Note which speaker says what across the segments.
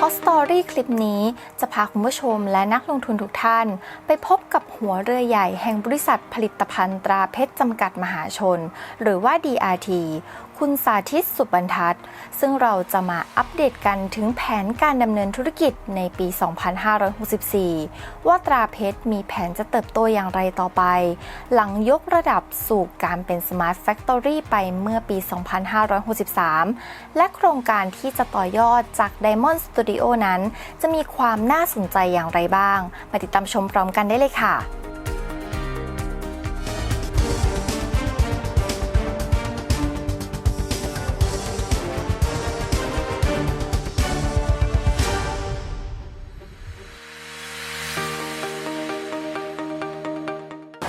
Speaker 1: เพราะสตอรี่คลิปนี้จะพาคุณผู้ชมและนักลงทุนทุกท่าน ไปพบกับหัวเรือใหญ่แห่งบริษัทผลิตภัณฑ์ตราเพชรจำกัดมหาชน หรือว่า DRT คุณสาธิตสุบรรทัด ซึ่งเราจะมาอัปเดตกันถึงแผนการดำเนินธุรกิจในปี 2564 ว่าตราเพชรมีแผนจะเติบโตอย่างไรต่อไป หลังยกระดับสู่การเป็น Smart Factory ไปเมื่อปี 2563 และโครงการที่จะต่อยอดจาก Diamond Studio นั้น จะมีความน่าสนใจอย่างไรบ้าง มาติดตามชมพร้อมกันได้เลยค่ะ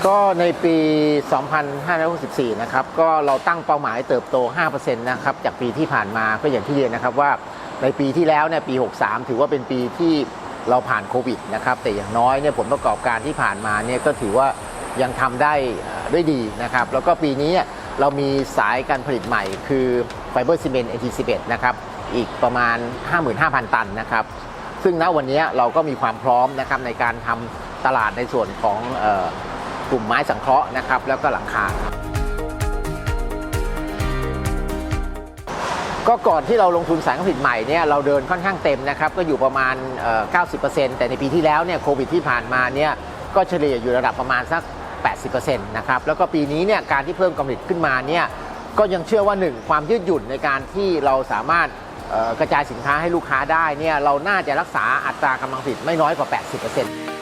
Speaker 2: ก็ในปี 2564 นะครับ ก็เราตั้งเป้าหมายเติบโต 5%นะครับ จากปีที่ผ่านมา ก็อย่างที่เรียนนะครับว่าในปีที่แล้วเนี่ยปี 63 ถือว่าเป็นปีที่เราผ่านโควิดนะครับ แต่อย่างน้อยเนี่ยผลประกอบการที่ผ่านมาเนี่ยก็ถือว่ายังทำได้ด้วยดีนะครับ แล้วก็ปีนี้เรามีสายการผลิตใหม่ คือไฟเบอร์ซีเมนต์ AT11 นะครับ อีกประมาณ 55,000 ตันนะครับ ซึ่งณวันนี้เราก็มีความพร้อมนะครับในการทำตลาดในส่วนของ กลุ่มไม้สังเคราะห์นะครับ แล้วก็หลังคาครับก็ก่อนที่เราลงทุนสายการผลิตใหม่เนี่ยเราเดินค่อนข้างเต็มนะครับก็อยู่ประมาณเอ่อ90%แต่ในปีที่แล้วเนี่ยโควิดที่ผ่านมาเนี่ยก็เฉลี่ยอยู่ระดับประมาณสัก 80%นะครับแล้วก็ปีนี้เนี่ยการที่เพิ่มกำลังขึ้นมาเนี่ยก็ยังเชื่อว่าหนึ่งความยืดหยุ่นในการที่เราสามารถกระจายสินค้าให้ลูกค้าได้เนี่ยเราน่าจะรักษาอัตรากำลังผลิตไม่น้อยกว่า 80%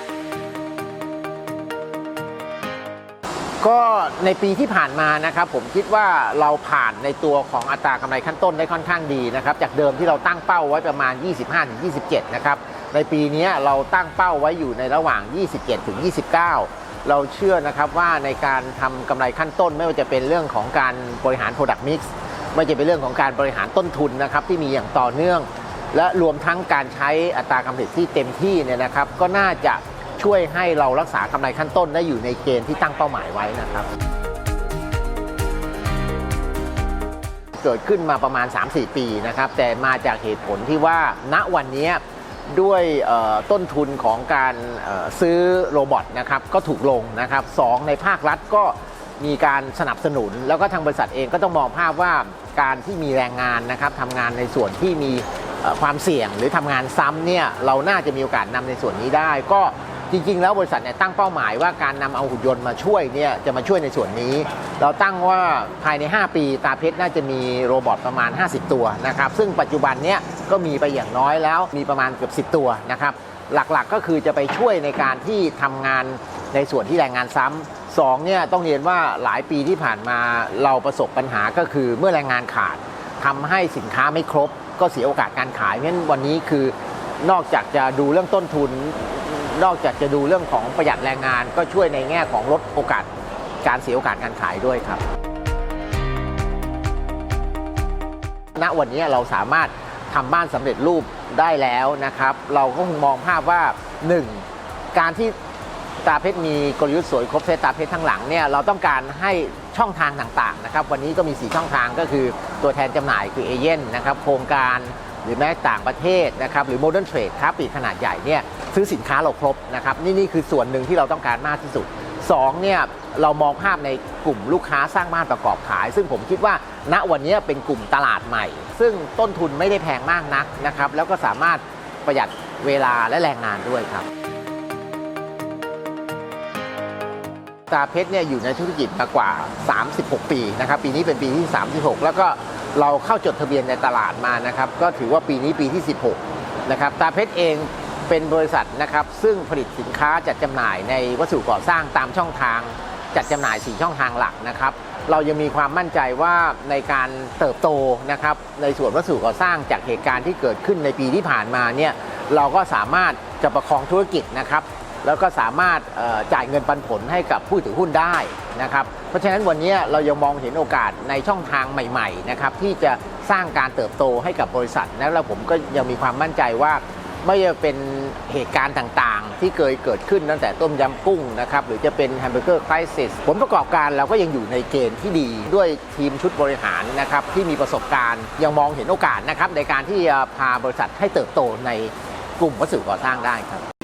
Speaker 2: ก็ในปีที่ผ่านมานะครับผมคิดว่าเราผ่านในตัวของอัตรากำไรขั้นต้นได้ค่อนข้างดีนะครับจากเดิมที่เราตั้งเป้าไว้ประมาณ 25-27 นะครับในปีนี้เราตั้งเป้าไว้อยู่ในระหว่าง 27-29 เราเชื่อนะครับว่าในการทำกำไรขั้นต้นไม่ว่าจะเป็นเรื่องของการบริหาร Product Mix ไม่ว่าจะเป็นเรื่องของการบริหารต้นทุนนะครับที่มีอย่างต่อเนื่อง และรวมทั้งการใช้อัตรากำไรที่เต็มที่เนี่ยนะครับก็น่าจะ ช่วยให้เรารักษากำไรขั้นต้นได้อยู่ในเกณฑ์ที่ตั้งเป้าหมายไว้นะครับ เกิดขึ้นมาประมาณ 3-4 ปีนะครับ แต่มาจากเหตุผลที่ว่าณวันนี้ด้วยต้นทุนของการซื้อโรบอทนะครับก็ถูกลงนะครับสองในภาครัฐก็มีการสนับสนุน แล้วก็ทางบริษัทเองก็ต้องมองภาพว่าการที่มีแรงงานนะครับทำงานในส่วนที่มีความเสี่ยงหรือทำงานซ้ำเนี่ยเราน่าจะมีโอกาสนำในส่วนนี้ได้ ก็ จริง ๆ แล้วบริษัทเนี่ยตั้งเป้าหมายว่าการนำเอาหุ่นยนต์มาช่วยเนี่ยจะมาช่วยในส่วนนี้ เราตั้งว่าภายใน 5 ปีตาเพชรน่าจะมีโรบอทประมาณ 50 ตัวนะครับซึ่งปัจจุบันเนี่ยก็มีไปอย่างน้อยแล้วมีประมาณเกือบ 10 ตัวนะครับหลักๆก็คือจะไปช่วยในการที่ทำงานในส่วนที่แรงงานซ้ำสองเนี่ยต้องเรียนว่าหลายปีที่ผ่านมาเราประสบปัญหาก็คือเมื่อแรงงานขาดทำให้สินค้าไม่ครบ ก็เสียโอกาสการขายเพราะฉะนั้นวันนี้คือนอกจากจะดูเรื่องต้นทุน นอกจากจะดูเรื่องของประหยัดแรงงาน ก็ช่วยในแง่ของลดโอกาสการเสียโอกาสการขายด้วยครับ ณวันนี้เราสามารถทำบ้านสำเร็จรูปได้แล้วนะครับ เราก็คงมองภาพว่า 1. การที่ตาเพชรมีกลยุทธ์สวยครบเซตตาเพชรทั้งหลังเนี่ยเราต้องการให้ช่องทางต่างๆนะครับ วันนี้ก็มี 4 ช่องทางก็คือตัวแทนจำหน่ายคือเอเย่นนะครับโครงการ หรือแม้ต่างประเทศนะครับหรือโมเดิร์นเทรดค้าปลีกขนาดใหญ่เนี่ยซื้อสินค้าเราครบนะครับนี่นี่คือส่วนหนึ่งที่เราต้องการมากที่สุดสองเนี่ยเรามองภาพในกลุ่มลูกค้าสร้างบ้านประกอบขาย ซึ่งผมคิดว่าณวันนี้เป็นกลุ่มตลาดใหม่ ซึ่งต้นทุนไม่ได้แพงมากนักนะครับแล้วก็สามารถประหยัดเวลาและแรงงานด้วยครับตาเพชรเนี่ยอยู่ในธุรกิจมากว่า 36 ปีนะครับปีนี้เป็นปีที่ 36 แล้วก็ เราเข้าจดทะเบียนในตลาดมานะครับก็ถือว่าปีนี้ปีที่ 16 นะครับตาเพชรเองเป็นบริษัทนะครับซึ่งผลิตสินค้าจัดจำหน่ายในวัสดุก่อสร้างตามช่องทาง จัดจำหน่าย 4 ช่องทางหลักนะครับเรายังมีความมั่นใจว่าในการเติบโตนะครับในส่วนวัสดุก่อสร้างจากเหตุการณ์ที่เกิดขึ้นในปีที่ผ่านมาเนี่ยเราก็สามารถจะประคองธุรกิจนะครับ แล้วก็สามารถจ่ายเงินปันผลให้กับผู้ถือหุ้นได้นะครับ เพราะฉะนั้นวันนี้เรายังมองเห็นโอกาสในช่องทางใหม่ๆนะครับที่จะสร้างการเติบโตให้กับบริษัทและเราผมก็ยังมีความมั่นใจว่าไม่ว่าจะเป็นเหตุการณ์ต่างๆ ที่เคยเกิดขึ้นตั้งแต่ต้มยำกุ้งนะครับหรือจะเป็นแฮมเบอร์เกอร์คริสิสผลประกอบการเราก็ยังอยู่ในเกณฑ์ที่ดีด้วยทีมชุดบริหารนะครับที่มีประสบการณ์ ยังมองเห็นโอกาสนะครับในการที่จะพาบริษัทให้เติบโตในกลุ่มวัสดุก่อสร้างได้ครับ